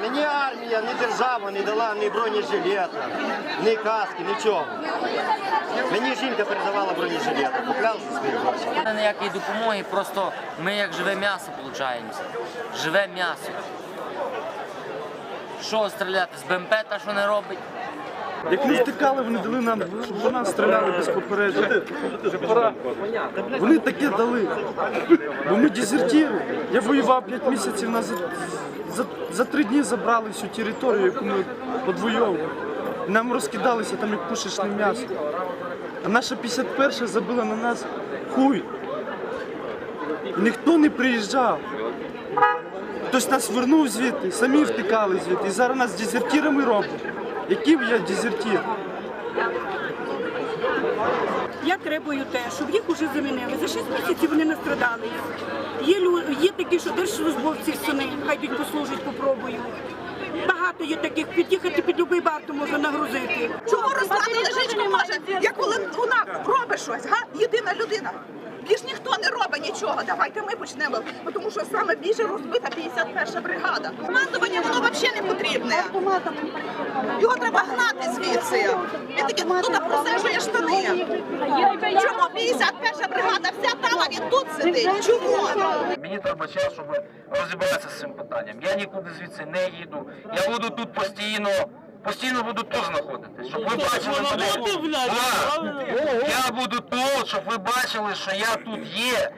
Мені армія, ні держава не дала ні бронежилета, ні каски, нічого. Мені жінка передавала бронежилета, поклялся своїм гроші. Ніякої допомоги, просто ми як живе м'ясо получаємося. Живе м'ясо. Що стріляти з БМП, та що не робить. Як ми втикали, вони дали нам, щоб по нас стріляли без попередження. Вони таке дали. Бо ми дезертири. Я воював 5 місяців, нас за, за, 3 дні забрали всю територію, яку ми подвоювали. Нам розкидалися там як пушечне м'ясо. А наша 51-ша забила на нас хуй. Ніхто не приїжджав. Хтось нас вернув звідти, самі втикали звідти. І зараз нас дезертирами роблять. Який я дезертир? Я требую те, щоб їх уже замінили. За 6 місяців вони настрадали. Є, є такі, що держслужбовці сини, хай йдуть послужать, попробують. Багато є таких, під'їхати під любий барту можна нагрузити. Чого Руслана Лежичко може? Я коли вона робить щось, га? Єдина людина. Більш ніхто не робить нічого. Давайте ми почнемо, тому що саме більше розбита 51 бригада. Командування воно взагалі не. Його треба гнати звідси. Він таки тут просежує штани. Чому 51 бригада вся там, а він тут сидить? Чому? Мені треба час, щоб розібратися з цим питанням. Я нікуди звідси не їду. Я буду тут постійно. Постійно буду тут знаходитись, щоб ви бачили мене. Я буду тут, щоб ви бачили, що я тут є.